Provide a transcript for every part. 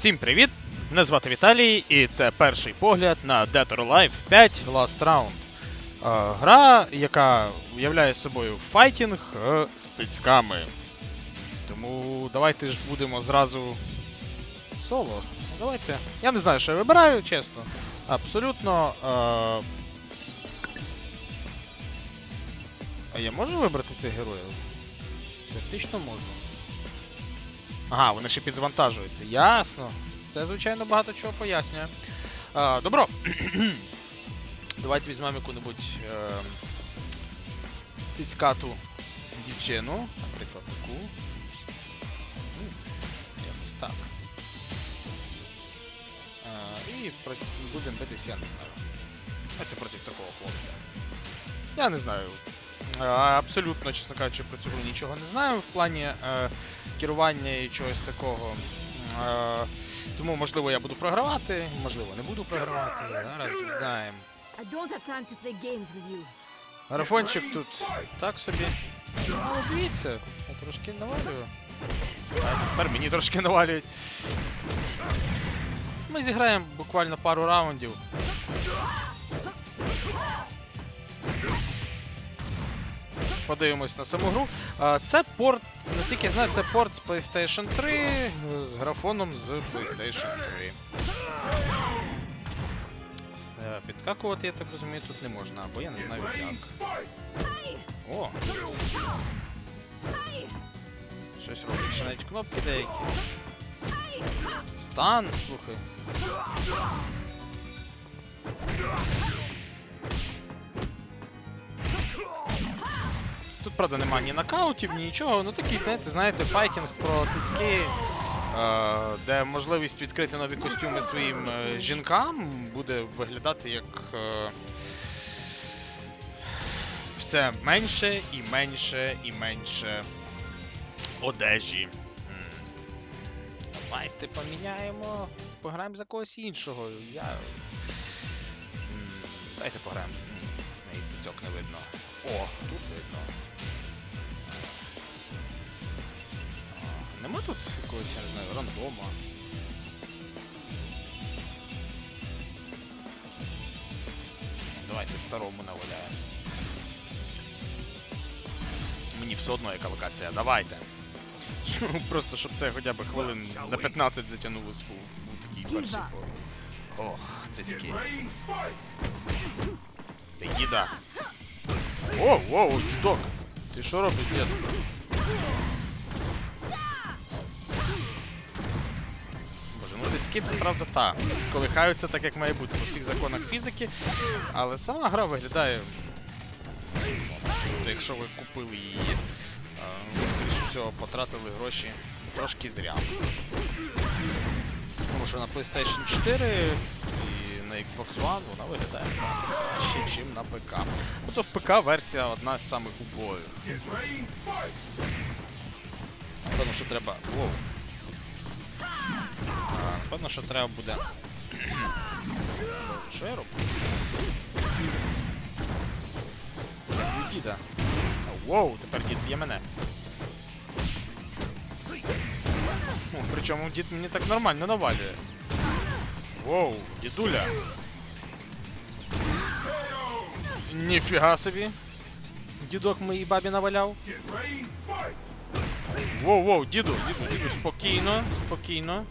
Всім привіт! Мене звати Віталій, і це перший погляд на Dead or Alive 5 Last Round. Е, Гра, яка являє собою файтінг е, з цицьками. Тому давайте ж будемо зразу соло. Ну, Давайте. Я не знаю, що я вибираю, чесно. Абсолютно. Е... А я можу вибрати цих героїв? Теоретично можу. Ага, вони ще підзвантажуються. Ясно. Це, звичайно, багато чого пояснює. А, добро. Давайте візьмемо яку-небудь е, цицькату дівчину. Наприклад, таку. Ну, Якось так. А, і проти, будемо битись, я не знаю. Давайте проти такого хлопця. Я не знаю. Е, Абсолютно, чесно кажучи, про цю гру нічого не знаю в плані е, керування і чогось такого. Е, тому, можливо, я буду програвати, можливо, не буду програвати. Зараз знаємо. Марафончик тут так собі. Але дивіться, я трошки навалюю. А тепер мені трошки навалюють. Ми зіграємо буквально пару раундів. Подивимось на саму гру. Це порт, наскільки я знаю, це порт з PlayStation 3 е, з графоном з PlayStation 3. Е, Підскакувати, я так розумію, тут не можна, або я не знаю як. О! Щось робить, навіть кнопки деякі. Стан, слухай. Тут, правда, немає ні нокаутів, ні нічого. Ну такий, знаєте, знаєте, файтінг про цицьки, е, де можливість відкрити нові костюми своїм е, жінкам буде виглядати як. Е, все менше і менше і менше одежі. Давайте поміняємо. Пограємо за когось іншого. Я. Давайте пограємо. М, цицьок не видно. О, тут видно. А, Нема тут якогось, я не знаю, рандома. Давайте старому наваляємо. Мені все одно яка локація, давайте. Просто щоб це хоча б хвилин на 15 затягнулося був, був такий перший бой. Ох, цицьки. Ти діда. Воу, воу, док. Ти що робиш, дід? Боже, ну цицьки, правда, та. Колихаються так, як має бути по всіх законах фізики, але сама гра виглядає. Якщо ви купили її, ви, скоріше всього, потратили гроші трошки зря. Тому що на PlayStation 4 і на Xbox One вона виглядає краще, ніж на ПК. Тобто в ПК версія одна з самих убоїв. Напевно, що треба. Воу. Напевно, що треба буде. Що я роблю? Діда. Воу, тепер дід б'є мене. Причому дід мені так нормально навалює. Воу, дідуля. Ніфіга собі. Дідок моїй бабі наваляв. Воу, воу, діду, діду, діду, спокійно, спокійно.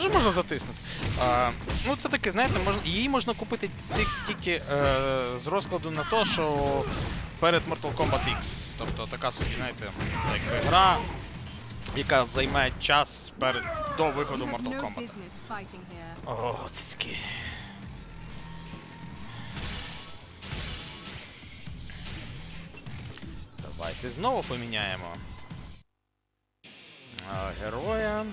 Теж можна затиснути. А, ну, це таке, знаєте, можна, її можна купити тільки е, з розкладу на те, що перед Mortal Kombat X. Тобто така собі, знаєте, якби гра, яка займає час перед до виходу Mortal Kombat. О, цицьки. Давайте знову поміняємо. Героя.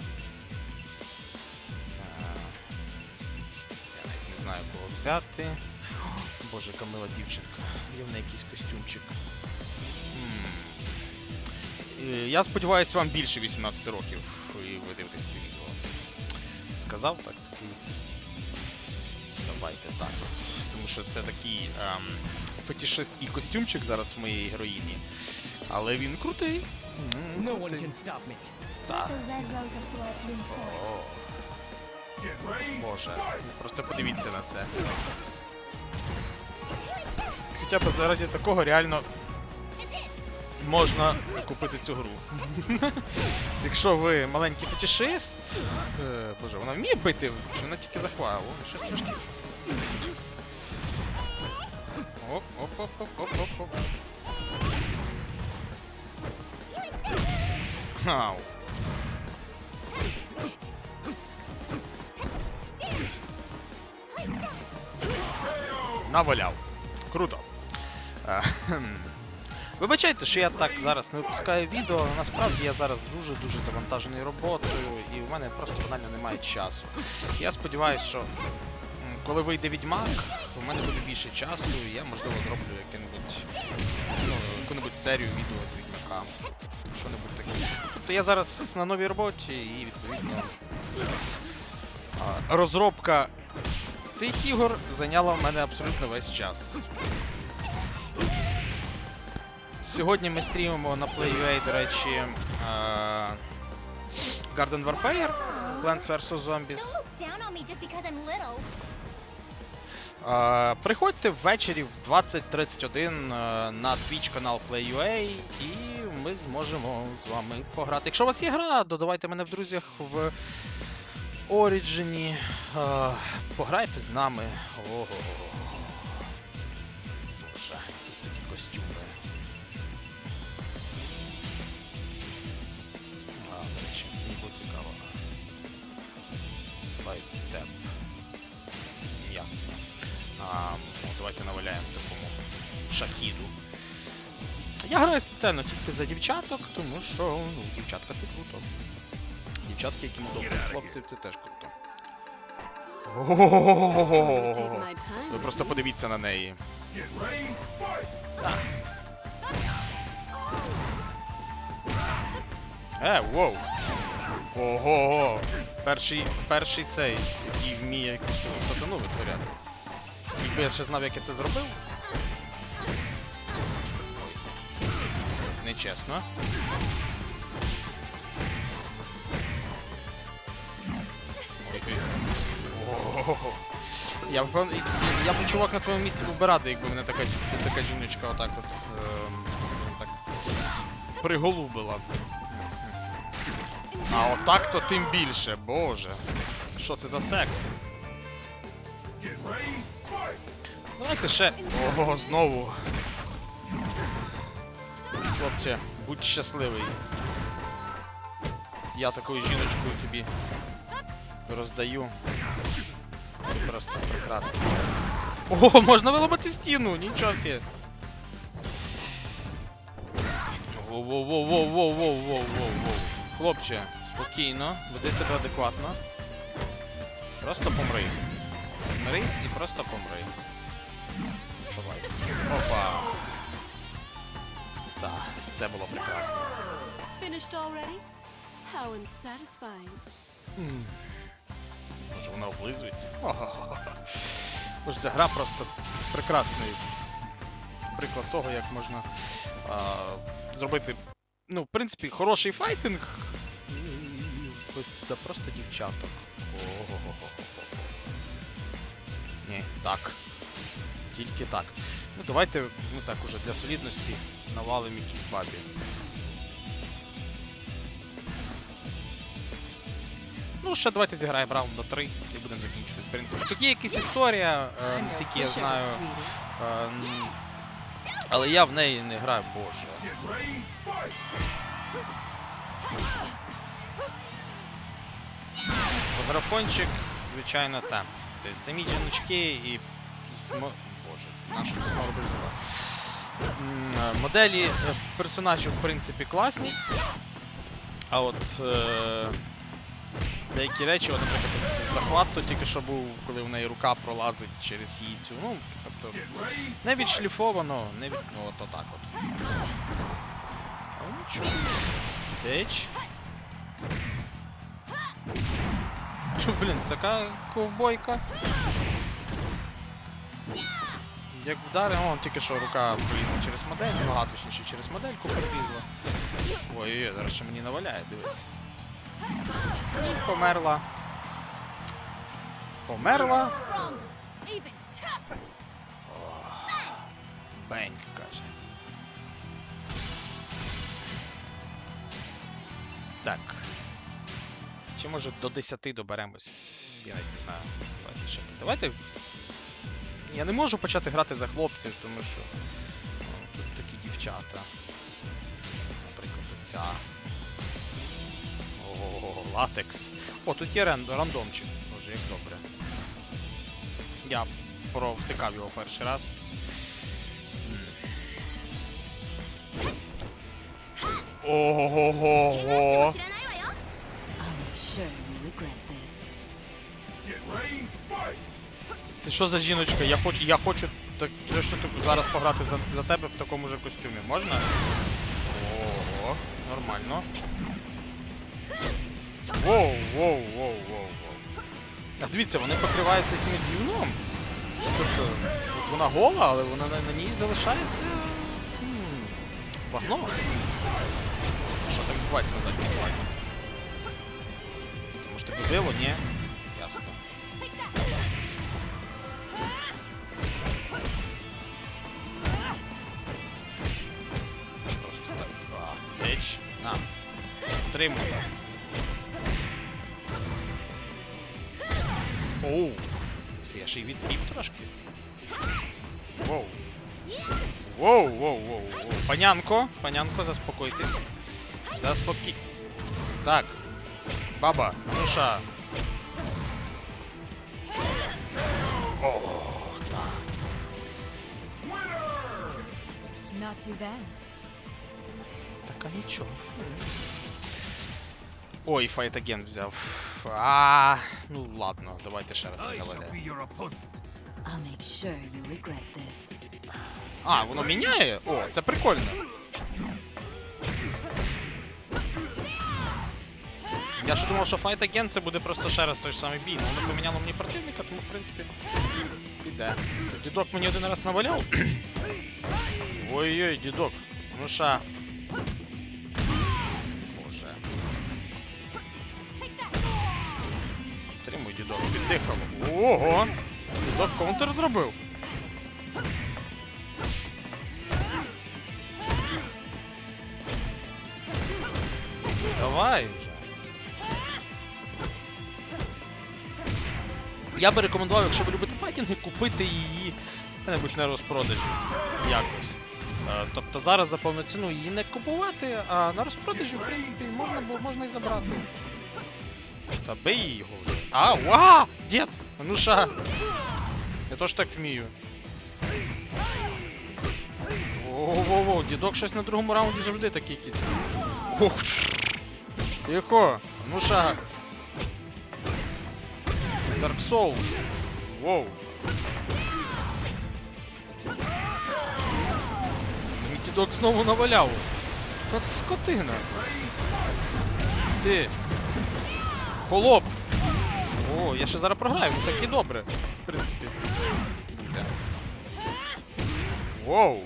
Знаю кого взяти. О, Боже, яка мила дівчинка. Є в неї якийсь костюмчик. М. Е, Я сподіваюся, вам більше 18 років, і ви дивитесь це відео. Сказав так такий. Давайте так от. Тому що це такий ем, фетішистський костюмчик зараз в моєї героїні. Але він крутий. М, No one крутий. can stop me. Так. The red rose of blood bloom forth. О. Боже, просто подивіться на це. Хоча б заради такого реально можна купити цю гру. Якщо ви маленький фетишист. Е, боже, вона вміє бити, вона тільки захвала? Щось трошки. Оп, оп, оп, оп, оп, оп, оп. Наваляв. Круто. Е. Вибачайте, що я так зараз не випускаю відео, насправді я зараз дуже-дуже завантажений роботою і в мене просто банально немає часу. Я сподіваюся, що коли вийде відьмак, у мене буде більше часу, і я можливо зроблю ну, яку-небудь серію відео з відьмака. Що-небудь таке. Тобто я зараз на новій роботі і відповідно розробка тих ігор зайняла в мене абсолютно весь час. Сьогодні ми стрімимо на PlayUA, до речі, е, Garden Warfare, Plants vs. Zombies. Е, Приходьте ввечері в 20.31 е, на Twitch канал PlayUA і ми зможемо з вами пограти. Якщо у вас є гра, додавайте мене в друзях в Е, Пограйте з нами. Ого. Боже, які тоді костюми. А, до речі, мені було цікаво. Слайд степ. Ясно. А, ну, давайте наваляємо такому шахіду. Я граю спеціально тільки за дівчаток, тому що ну, дівчатка це круто. Дівчатки, які модовують хлопців, це теж круто. Ви просто подивіться на неї. Е, воу! Ого! Перший, перший цей, який вміє якусь сатану витворяти. Якби я ще знав, як я це зробив. Нечесно. Я б певно- я б чувак на твоєму місці був би радий, якби мене така, така жіночка отак от ем, так приголубила. А отак то тим більше, боже. Що це за секс? Давайте ще. Ого, знову. Хлопче, будь щасливий. Я такою жіночкою тобі роздаю. Просто прекрасно. О, можна виламати стіну, нічого себе. Воу-воу-воу-воу-воу-воу-воу-воу. Хлопче, спокійно, веди себе адекватно. Просто помри. Мрись і просто помри. Давай. Опа. Так, це було прекрасно. Finished already? How unsatisfying. М. Вона облизується? Боже, ця гра просто прекрасний приклад того, як можна а, зробити, ну, в принципі, хороший файтинг. Ось да просто дівчаток. Ні, так. Тільки так. Ну давайте, ну так уже для солідності навалимо якісь бабі. Ну, ще давайте зіграємо раунд до 3 і будемо закінчувати. В принципі, тут є якась історія, е, наскільки я знаю. е, м, але я в неї не граю, боже. Графончик, звичайно, там. Тобто самі жіночки і. Боже, наша робиш зуба. М, е, Моделі е, персонажів, в принципі, класні. А от. Е... Деякі речі, от, наприклад, захват то тільки що був, коли в неї рука пролазить через її цю. Ну, тобто, не відшліфовано, не від. Ну, от отак от. А нічого. Деч. Блін, така ковбойка. як вдари, он тільки що рука пролізла через модель, нога точніше через модельку пролізла. Ой-ой-ой, зараз ще мені наваляє, дивись. І померла. Померла. Even каже. Так. Чи може до 10 доберемось? Я не знаю. Давайте Я не можу почати грати за хлопців, тому що. ну, тут такі дівчата. Наприклад, оця. О, латекс. О, тут є рандомчик. Боже, як добре. Я провтикав його перший раз. Ого-го-го. I'll make sure you regret this. Ти що за жіночка? Я хочу, я хочу так, так зараз пограти за, за тебе в такому же костюмі. Можна? Ого, нормально. Воу, воу, воу, воу, воу. А дивіться, вони покриваються якимось гівном. Тобто, от вона гола, але вона на, на ній залишається. Багно. Що там відбувається на задній плані? Тому що тебе диво, ні? Ясно. Просто так. А. На. Отримуй. Оу. Це я ще й відбив трошки. Воу. Воу, воу, воу, воу. Панянко, панянко, заспокойтесь. Заспокій. Так. Баба, душа. О, так. Not too bad. Так, а нічого. Ой, файт агент взяв. А, ну ладно, давайте ще раз I shall наваляємо. be your opponent. I'll make sure you regret this. А, воно міняє? О, це прикольно. Я ж думав, що Fight Again це буде просто ще раз той ж самий бій. Ну, воно поміняло мені противника, тому в принципі піде. Дідок мені один раз наваляв. Ой-ой, дідок. Ну ша. Дідок. Ого! Дідок контр зробив. Давай вже. Я би рекомендував, якщо ви любите файтінги, купити її де-небудь на розпродажі якось. Е, Тобто зараз за повну ціну її не купувати, а на розпродажі, в принципі, можна, бу- можна і забрати. Та бий його вже. А, уа! Дід! А Ну ша! Я теж так вмію. Ого-го-го, дідок щось на другому раунді завжди такий якийсь. Ох. Тихо! А Ну ша! Dark Souls! Воу! Мій дідок знову наваляв! Та це скотина! Ти! Холоп! О, я ще зараз програю, ну так і добре. В принципі. Воу!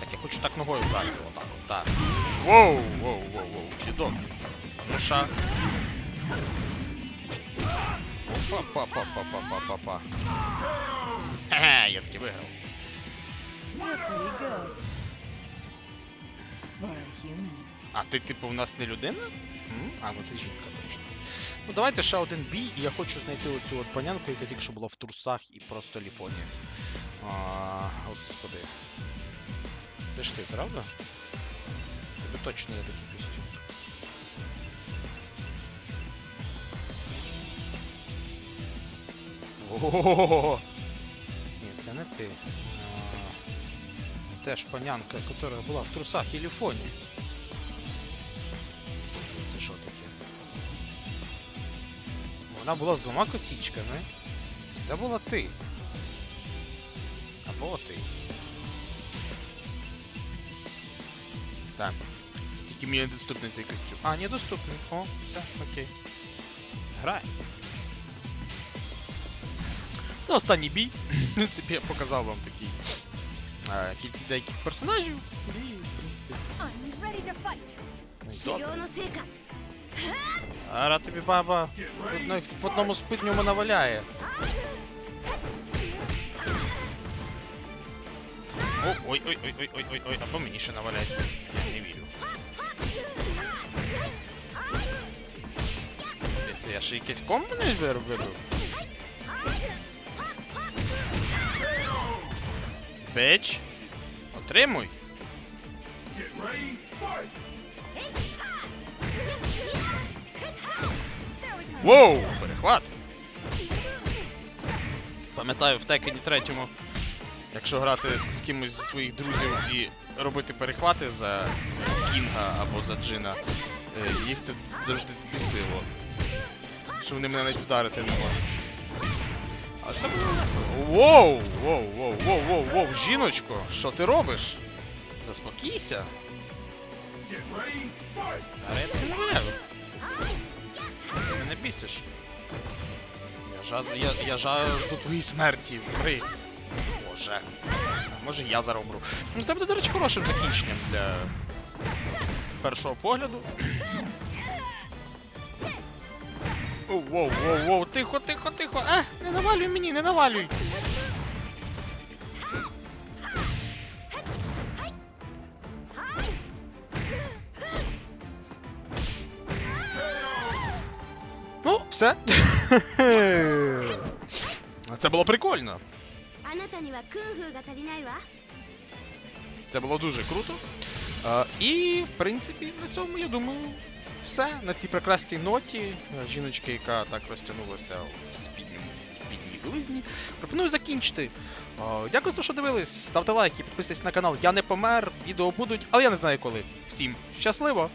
Так я хочу так ногою вдарити, отак, от, так. Воу, воу, воу, воу, дідок. Ну ша. Опа-па-па-па-па-па-па. Хе-хе, я таки виграв. А ти, типу, у нас не людина? А, ну ти жінка точно. Ну давайте ще один бій, і я хочу знайти оцю от панянку, яка тільки що була в трусах і просто ліфоні. А, господи. Це ж ти, правда? Тебе точно є такий костюм. Ого! Ні, це не ти. Теж панянка, яка була в трусах і ліфоні. Це що таке? Вона була з двома косічками. Це була ти. Або ти. Так. Тільки мені недоступний цей костюм. А, недоступний. О, все, окей. грай. Це останній бій. В принципі, я показав вам такий тільки деяких персонажів і в принципі. Ара тобі баба в одному спитньому наваляє. Ой-ой-ой-ой-ой-ой-ой, а по мені ще навалять. Я не вірю. Це я ще якийсь комбо не виробив? Бич. Отримуй. Воу! Перехват! Пам'ятаю, в Текені третьому, якщо грати з кимось зі своїх друзів і робити перехвати за Кінга або за Джина, е, їх це завжди бісило. Що вони мене навіть вдарити не можуть. А це. Воу! Воу, воу, воу, воу, воу, жіночко, що ти робиш? Заспокійся. Я тебе не виявив. Ти мене бісиш. Я жажду, я, я жажду твоїй смерті, вмри. Боже. Може я зараз умру. Ну це буде, до речі, хорошим закінченням для першого погляду. Воу, воу, воу, воу, тихо, тихо, тихо. А, не навалюй мені, не навалюй. Ну, все. Це було прикольно. Це було дуже круто. А, і в принципі на цьому я думаю все. На цій прекрасній ноті е, жіночки, яка так розтягнулася в спідньому спідній білизні. Пропоную закінчити. Е, Дякую за що дивились. Ставте лайки, підписуйтесь на канал. Я не помер, відео будуть, але я не знаю коли. Всім щасливо!